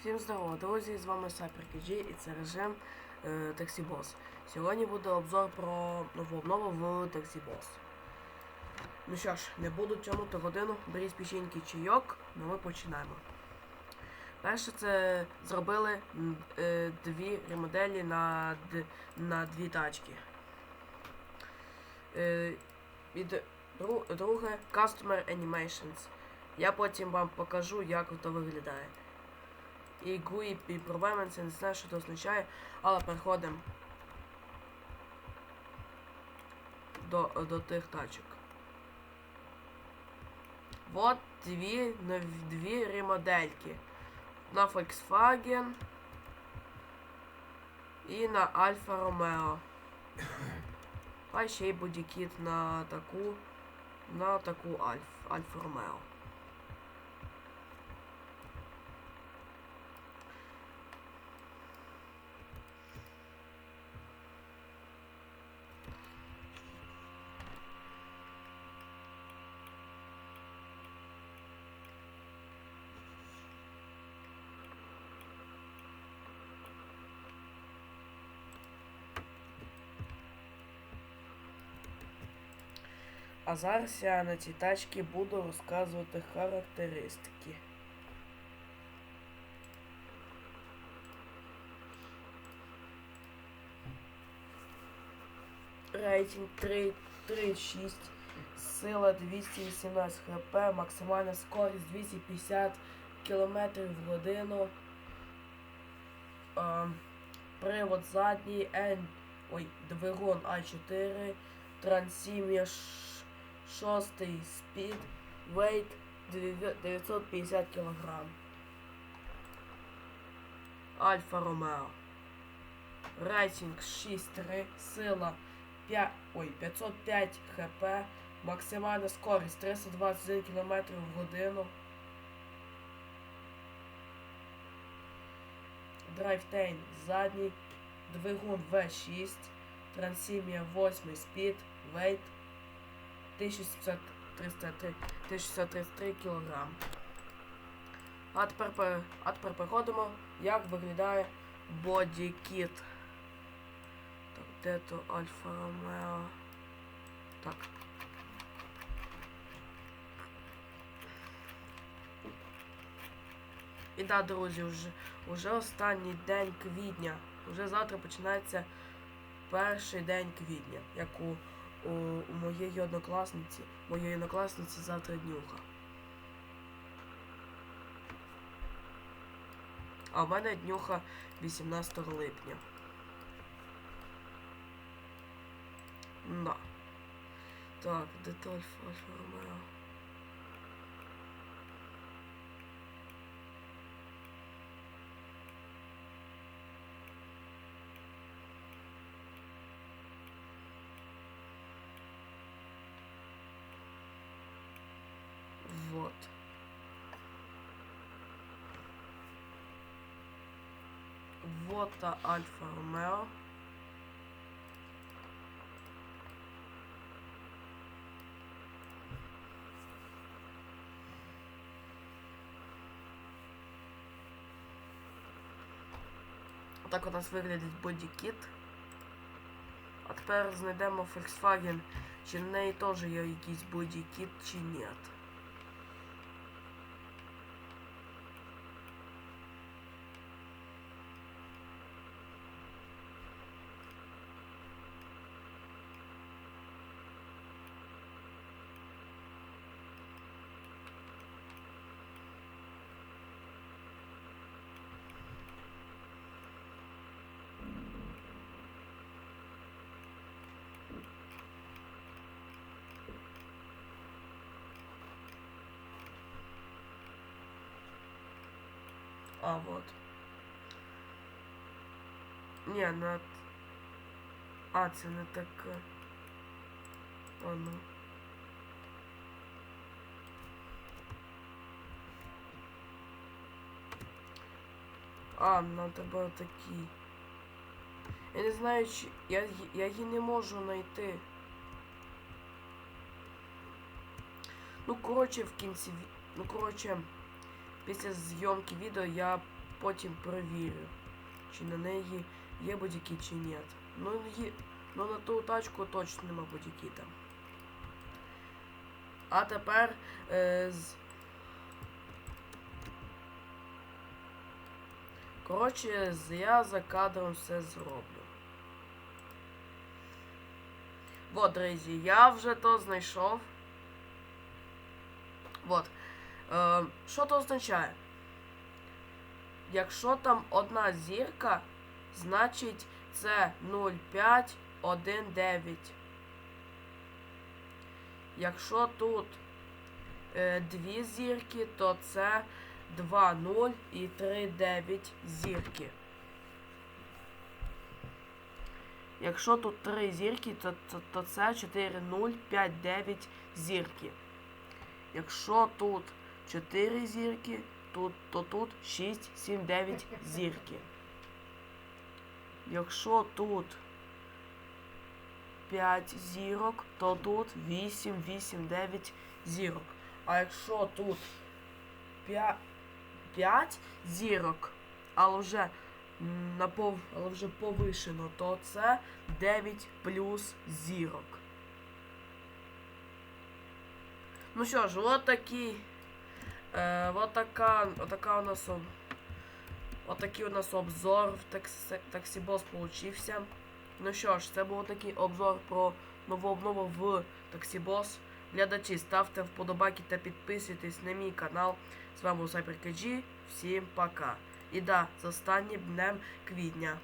Всім здорово, друзі! З вами SaperKG і це режим е, Taxi Boss. Сьогодні буде обзор про нову обнову в Taxi Boss. Ну що ж, не буду тягнути годину, беріть печеньки чайок, ну ми починаємо. Перше це зробили е, дві ремоделі на, на дві тачки. Е, і дру- друге Customer Animations. Я потім вам покажу, як це виглядає. І GUI, і проблеми, це не знаю, що це означає, але переходимо до, до тих тачок. Вот дві, дві ремодельки. На Volkswagen і на Alfa Romeo. А ще й бодікіт на таку, на таку Альф, Alfa Romeo. А зараз я на цій тачці буду розказувати характеристики. Рейтинг 3,6, сила 218 хп, максимальна скорість 250 км в годину. Привод задній, N, ой, двигун А4, трансімія 6 спід, вейт 950 кг. Альфа Ромео. Рейтинг 6.3, сила 5, ой, 505 хп, максимальна скорість 321 км в годину. Драйвтейн задній, двигун V6, трансімія 8 спід, вейт 1733 1633 кг. А тепер, пе- а тепер переходимо, як виглядає бодікіт. Так, де то Альфа Ромео? Так. І да, друзі, вже, вже останній день квітня. Вже завтра починається перший день квітня, як у, у, моєї однокласниці. Моєї однокласниці завтра днюха. А в мене днюха 18 липня. Да. Так, деталь Альфа Ромео. Вот. Вот та Альфа Ромео. Так у нас виглядить бодікіт. А тепер знайдемо Volkswagen. Чи в неї теж є якийсь бодікіт, чи ні. А, вот. Не, на... А, це не таке. А, ну. А, на тебе такі. Я не знаю, чи... Я, я її не можу знайти. Ну, коротше, в кінці... Ну, коротше, після зйомки відео я потім перевірю, чи на неї є будь-які чи ні. Ну, є, ну на ту тачку точно нема будь-які там. А тепер е, з... Коротше, я за кадром все зроблю. Вот, друзі, я вже то знайшов. Вот. Е, що то означає? Якщо там одна зірка, значить це 0,519. Якщо тут е, дві зірки, то це 2,0 і 3,9 зірки. Якщо тут 3 зірки, то, то, то це 4,059 зірки. Якщо тут 4 зірки, тут, то тут 6, 7, 9 зірки. Якщо тут 5 зірок, то тут 8, 8, 9 зірок. А якщо тут 5, 5 зірок, але вже на але вже повишено, то це 9 плюс зірок. Ну що ж, от такий. Е, от така, от така у нас об- от такий у нас обзор в таксі, таксібос получився. Ну що ж, це був такий обзор про нову обнову в таксібос. Глядачі, ставте вподобайки та підписуйтесь на мій канал. З вами був SyperKG. Всім пока. І да, з останнім днем квітня.